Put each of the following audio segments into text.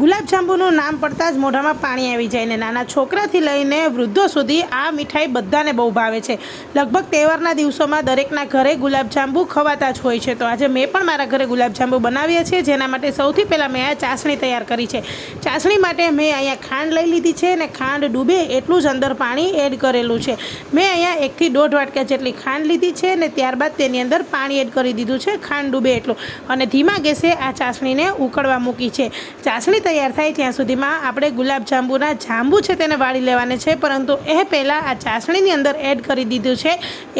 ગુલાબજાંબુનું નામ પડતાં જ મોઢામાં પાણી આવી જાય ને નાના છોકરાથી લઈને વૃદ્ધો સુધી આ મીઠાઈ બધાને બહુ ભાવે છે. લગભગ તહેવારના દિવસોમાં દરેકના ઘરે ગુલાબજાંબુ ખવાતા જ હોય છે. તો આજે મેં પણ મારા ઘરે ગુલાબજાંબુ બનાવ્યા છે. જેના માટે સૌથી પહેલાં મેં આ ચાસણી તૈયાર કરી છે. ચાસણી માટે મેં અહીંયા ખાંડ લઈ લીધી છે અને ખાંડ ડૂબે એટલું જ અંદર પાણી એડ કરેલું છે. મેં અહીંયા એકથી દોઢ વાટકા જેટલી ખાંડ લીધી છે અને ત્યારબાદ તેની અંદર પાણી એડ કરી દીધું છે. ખાંડ ડૂબે એટલું. અને ધીમા ગેસે આ ચાસણીને ઉકળવા મૂકી છે. ચાસણી તૈયાર થાય ત્યાં સુધીમાં આપણે ગુલાબજાંબુના જાંબુ છે તેને વાળી લેવાના છે, પરંતુ એ પહેલાં આ ચાસણીની અંદર એડ કરી દીધું છે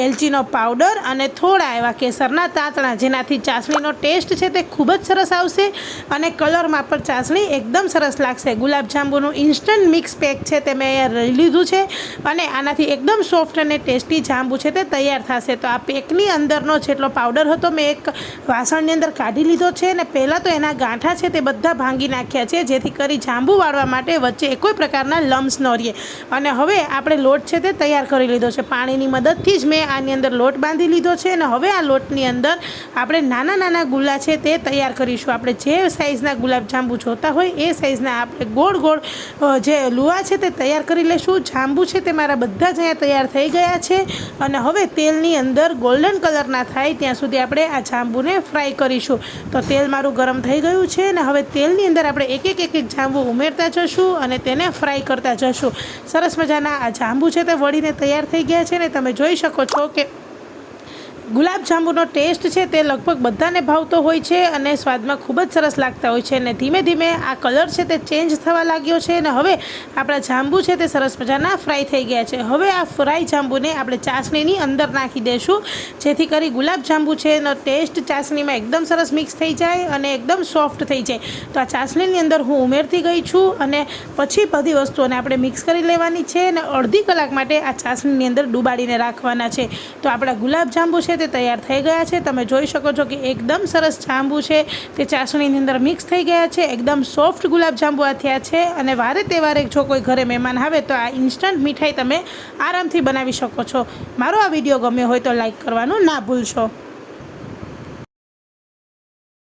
એલચીનો પાવડર અને થોડા એવા કેસરના તાંતણા, જેનાથી ચાસણીનો ટેસ્ટ છે તે ખૂબ જ સરસ આવશે અને કલરમાં પણ ચાસણી એકદમ સરસ લાગશે. ગુલાબજાંબુનું ઇન્સ્ટન્ટ મિક્સ પેક છે તે મેં અહીંયા લીધું છે અને આનાથી એકદમ સોફ્ટ અને ટેસ્ટી જાંબુ છે તે તૈયાર થશે. તો આ પેકની અંદરનો જેટલો પાવડર હતો, મેં એક વાસણની અંદર કાઢી લીધો છે અને પહેલાં તો એના ગાંઠા છે તે બધા ભાંગી નાખ્યા છે. જેથી કરી જાંબુ વાળવા માટે વચ્ચે કોઈ પ્રકારના લમ્સ ન રહીએ. અને હવે આપણે લોટ છે તે તૈયાર કરી લીધો છે. પાણીની મદદથી જ મેં આની અંદર લોટ બાંધી લીધો છે અને હવે આ લોટની અંદર આપણે નાના નાના ગુલ્લા છે તે તૈયાર કરીશું. આપણે જે સાઇઝના ગુલાબજાંબુ જોતા હોય એ સાઇઝના આપણે ગોળ ગોળ જે લુઆ છે તે તૈયાર કરી લઈશું. જાંબુ છે તે મારા બધા જ અહીંયા તૈયાર થઈ ગયા છે અને હવે તેલની અંદર ગોલ્ડન કલરના થાય ત્યાં સુધી આપણે આ જાંબુને ફ્રાય કરીશું. તો તેલ મારું ગરમ થઈ ગયું છે અને હવે તેલની અંદર આપણે એક એક એક એક જાંબુ ઉમેરતા જશું અને તેને ફ્રાય કરતા જશું. સરસ મજાના આ જાંબુ છે તે વળીને તૈયાર થઈ ગયા છે ને તમે જોઈ શકો છો કે ગુલાબજાંબુનો ટેસ્ટ છે તે લગભગ બધાને ભાવતો હોય છે અને સ્વાદમાં ખૂબ જ સરસ લાગતા હોય છે અને ધીમે ધીમે આ કલર છે તે ચેન્જ થવા લાગ્યો છે અને હવે આપણા જાંબુ છે તે સરસ મજાના ફ્રાય થઈ ગયા છે. હવે આ ફ્રાય જાંબુને આપણે ચાસણીની અંદર નાખી દઈશું જેથી કરી ગુલાબજાંબુ છે એનો ટેસ્ટ ચાસણીમાં એકદમ સરસ મિક્સ થઈ જાય અને એકદમ સોફ્ટ થઈ જાય. તો આ ચાસણીની અંદર હું ઉમેરતી ગઈ છું અને પછી બધી વસ્તુઓને આપણે મિક્સ કરી લેવાની છે અને અડધી કલાક માટે આ ચાસણીની અંદર ડુબાડીને રાખવાના છે. તો આપણા ગુલાબજાંબુ છે તે તૈયાર થઈ ગયા છે. તમે જોઈ શકો છો કે એકદમ સરસ જાંબુ છે. તે ચાસણીની અંદર મિક્સ થઈ ગયા છે. એકદમ સોફ્ટ ગુલાબજાંબુ આ થયા છે. અને વારે તહેવારે જો કોઈ ઘરે મહેમાન આવે તો આ ઇન્સ્ટન્ટ મીઠાઈ તમે આરામથી બનાવી શકો છો. મારો આ વીડિયો ગમ્યો હોય તો લાઈક કરવાનું ના ભૂલશો.